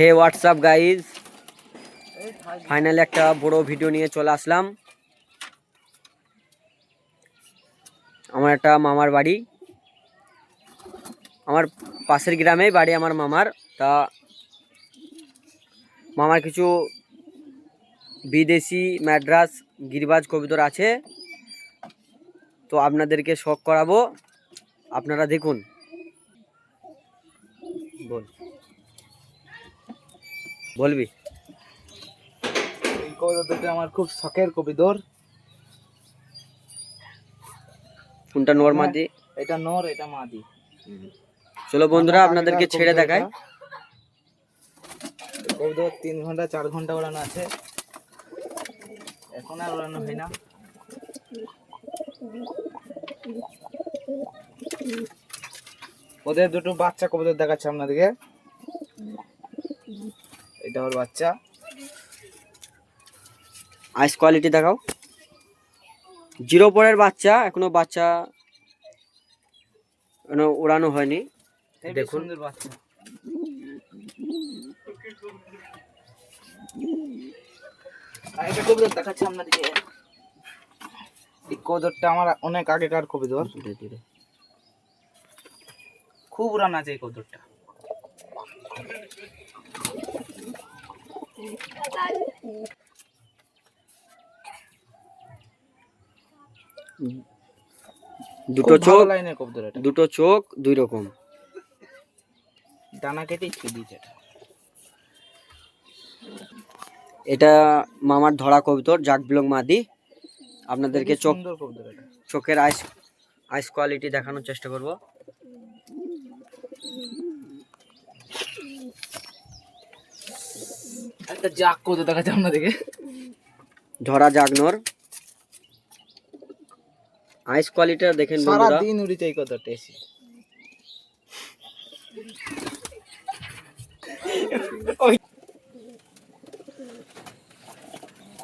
হে WhatsApp guys finally একটা বড় video নিয়ে চলে আসলাম। আমার একটা মামার বাড়ি। আমার পাশের গ্রামেই বাড়ি আমার মামার। তা মামার কিছু বিদেশি ম্যাড্রাস গিরিবাজ কবিতর আছে। তো আপনাদেরকে শখ করাবো। আপনারা দেখুন। বল। বলবি? এই কবিতা দুটো আমার খুব শখের কবি কবিতর কোনটা নর্মাদি এটা নর এটা মাদি। চলো বন্ধুরা আপনাদেরকে ছেড়ে দেখায় কবিতর তিন ঘণ্টা চার ঘণ্টা ওড়ানো আছে। এখন আর ওড়ানো হয় না। ওদের দুটো বাচ্চা কবুতর দেখাচ্ছে আপনাদেরকে। এটা ওর বাচ্চা। আইস কোয়ালিটি দেখাও। জিরো পরের বাচ্চা এখনও বাচ্চা এখনও উড়ানো হয়নি। দেখুন। বাচ্চা। এটা কবিতর দেখাচ্ছে আপনাদেরকে। এই কবিতরটা আমার অনেক আগেকার কবিতর। খুব উড়ান আছে এই কবুতরটা। দুটো চোখ লাইনের কবুতর এটা। দুটো চোখ দুই রকম। ডানা কেটে ছুঁয়ে দিয়েছে এটা। এটা মামার ধরা কবিতর জাক বিলং মাদি। আপনাদেরকে চোখ সুন্দর কবুতর এটা। চোখের আইস আইস কোয়ালিটি দেখানোর চেষ্টা করব। একটা জাক কবুতর দেখাচ্ছে আপনাদেরকে। ধরা জাগনোর আইস কোয়ালিটিটা দেখেন সারা দিন উড়িতে এই কবুতরটা এসে।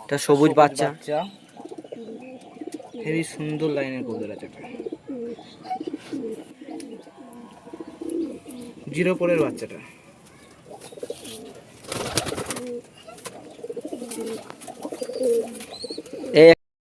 এটা সবুজ বাচ্চা। হেবি সুন্দর লাইনের কবুতর আছে জিরো পরের বাচ্চাটা।